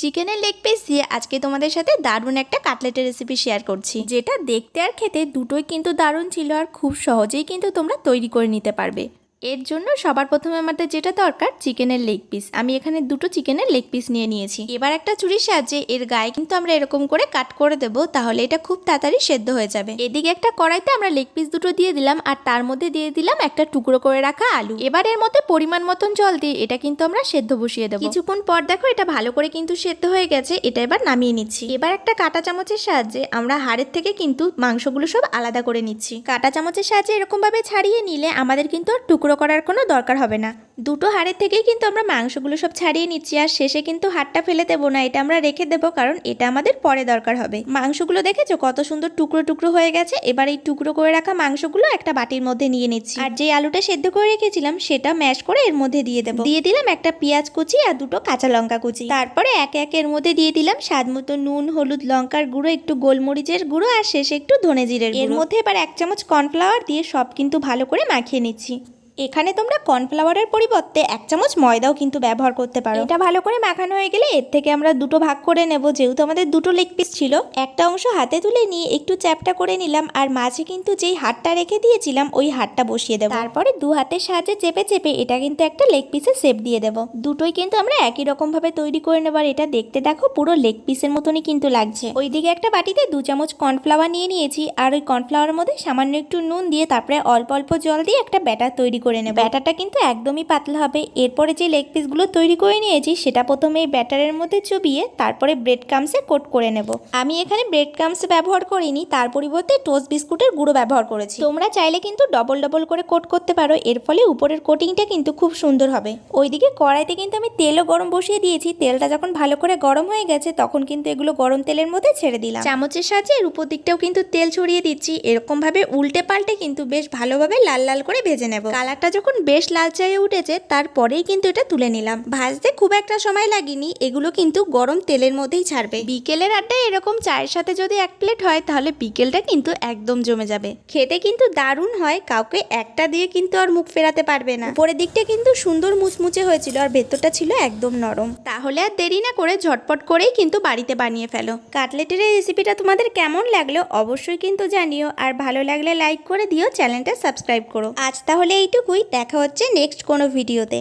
চিকেনের leg piece দিয়ে আজকে তোমাদের সাথে দারুণ একটা কাটলেটের রেসিপি শেয়ার করছি। যেটা দেখতে আর খেতে দুটোই কিন্তু দারুণ ছিল আর খুব সহজেই কিন্তু তোমরা তৈরি করে নিতে পারবে। এর জন্য সবার প্রথমে আমাদের যেটা দরকার, চিকেনের লেগ পিস আমি এখানে দুটো চিকেনের লেগ পিস নিয়ে নিয়েছি। এবার একটা ছুরির সাহায্যে এর গায়ে কিন্তু আমরা এরকম করে কাট করে দেব, তাহলে এটা খুব তাড়াতাড়ি সেদ্ধ হয়ে যাবে। এদিকে একটা কড়াইতে আমরা লেগ পিস দুটো দিয়ে দিলাম, আর তার মধ্যে দিয়ে দিলাম একটা টুকরো করে রাখা আলু। এবার এর মধ্যে পরিমাণ মতন জল দিয়ে এটা কিন্তু আমরা সেদ্ধ বসিয়ে দেবো। কিছুক্ষণ পর দেখো এটা ভালো করে কিন্তু সেদ্ধ হয়ে গেছে, এটা এবার নামিয়ে নিচ্ছি। এবার একটা কাঁটা চামচের সাহায্যে আমরা হাড়ের থেকে কিন্তু মাংসগুলো সব আলাদা করে নিচ্ছি। কাটা চামচের সাহায্যে এরকম ভাবে ছাড়িয়ে নিলে আমাদের কিন্তু আর টুকরো করার কোনো দরকার হবে না। দুটো হাড়ের থেকেই কিন্তু আমরা মাংসগুলো সব ছাড়িয়ে নিচ্ছি আর শেষে কিন্তু হাড়টা ফেলে দেবো না, এটা আমরা রেখে দেবো কারণ এটা আমাদের পরে দরকার হবে। মাংসগুলো দেখেছ কত সুন্দর টুকরো টুকরো হয়ে গেছে? এবার এই টুকরো করে রাখা মাংসগুলো একটা বাটির মধ্যে নিয়ে নিচ্ছি। আর যে আলুটা সেদ্ধ করে রেখেছিলাম সেটা ম্যাশ করে এর মধ্যে দিয়ে দেবো। দিয়ে দিলাম একটা পেঁয়াজ কুচি আর দুটো কাঁচা লঙ্কা কুচি। তারপরে একে একে এর মধ্যে দিয়ে দিলাম স্বাদ মতো নুন, হলুদ, লঙ্কার গুঁড়ো, একটু গোলমরিচের গুঁড়ো আর শেষে একটু ধনে জিরের এর মধ্যে এবার এক চামচ কর্নফ্লাওয়ার দিয়ে সব কিন্তু ভালো করে মাখিয়ে নিচ্ছি। এখানে তোমরা কর্নফ্লাওয়ারের পরিবর্তে এক চামচ ময়দাও কিন্তু ব্যবহার করতে পারো। এটা ভালো করে মাখানো হয়ে গেলে এর থেকে আমরা দুটো ভাগ করে নেব যেহেতু আমাদের দুটো লেগ পিস ছিল। একটা অংশ হাতে তুলে নিয়ে একটু চ্যাপটা করে নিলাম আর মাঝে কিন্তু যেই হাড়টা রেখে দিয়েছিলাম ওই হাড়টা বসিয়ে দেবো। তারপরে দু হাতের সাহায্যে চেপে চেপে এটা কিন্তু একটা লেগ পিসের শেপ দিয়ে দেবো। দুটোই কিন্তু আমরা একই রকম ভাবে তৈরি করে নেবার এটা দেখতে দেখো পুরো লেগ পিসের মতনই কিন্তু লাগছে। ওইদিকে একটা বাটিতে দু চামচ কর্নফ্লাওয়ার নিয়ে নিয়েছি আর ওই কর্নফ্লাওয়ারের মধ্যে সামান্য একটু নুন দিয়ে তারপরে অল্প অল্প জল দিয়ে একটা ব্যাটার তৈরি করে নেব। ব্যাটারটা কিন্তু একদমই পাতলা হবে। এরপরে যে লেগ পিসগুলো তৈরি করে নিয়েছি, সেটা প্রথমে ব্যাটারের মধ্যে চুবিয়ে তারপরে ব্রেড ক্রামসে কোট করে নেব। আমি এখানে ব্রেড ক্রামস ব্যবহার করিনি, তার পরিবর্তে টোস্ট বিস্কুটের গুঁড়ো ব্যবহার করেছি। তোমরা চাইলে কিন্তু ডবল ডবল করে কোট করতে পারো, এর ফলে উপরের কোটিংটা কিন্তু খুব সুন্দর হবে। ওইদিকে কড়াইতে কিন্তু আমি তেলও গরম বসিয়ে দিয়েছি। তেলটা যখন ভালো করে গরম হয়ে গেছে, তখন কিন্তু এগুলো গরম তেলের মধ্যে ছেড়ে দিলাম। চামচের সাহায্যে এর উপর দিকটাও কিন্তু তেল ছড়িয়ে দিচ্ছি। এরকম ভাবে উল্টে পাল্টে কিন্তু বেশ ভালোভাবে লাল লাল করে ভেজে নেব। কালারটা যখন বেশ লালচে উঠেছে, তারপরেই কিন্তু এটা তুলে নিলাম। ভাজতে খুব একটা সময় লাগেনি, এগুলো কিন্তু গরম তেলের মধ্যেই ছাড়বে। বিকেলের আড্ডায় এরকম চায়ের সাথে যদি এক প্লেট হয়, তাহলে বিকেলটা কিন্তু একদম জমে যাবে। খেতে কিন্তু দারুণ হয়, কাউকে একটা দিয়ে কিন্তু আর মুখ ফেরাতে পারবে না। উপরের দিকটা কিন্তু সুন্দর মুচমুচে হয়েছিল আর ভেতরটা ছিল একদম নরম। তাহলে আর দেরি না করে ঝটপট করেই কিন্তু বাড়িতে বানিয়ে ফেলো। কাটলেটের এই রেসিপিটা তোমাদের কেমন লাগল, অবশ্যই কিন্তু জানিও। আর ভালো লাগলে লাইক করে দিও, চ্যানেলটা সাবস্ক্রাইব করো। আজ তাহলে এইটুকুই দেখা হচ্ছে নেক্সট কোনো ভিডিওতে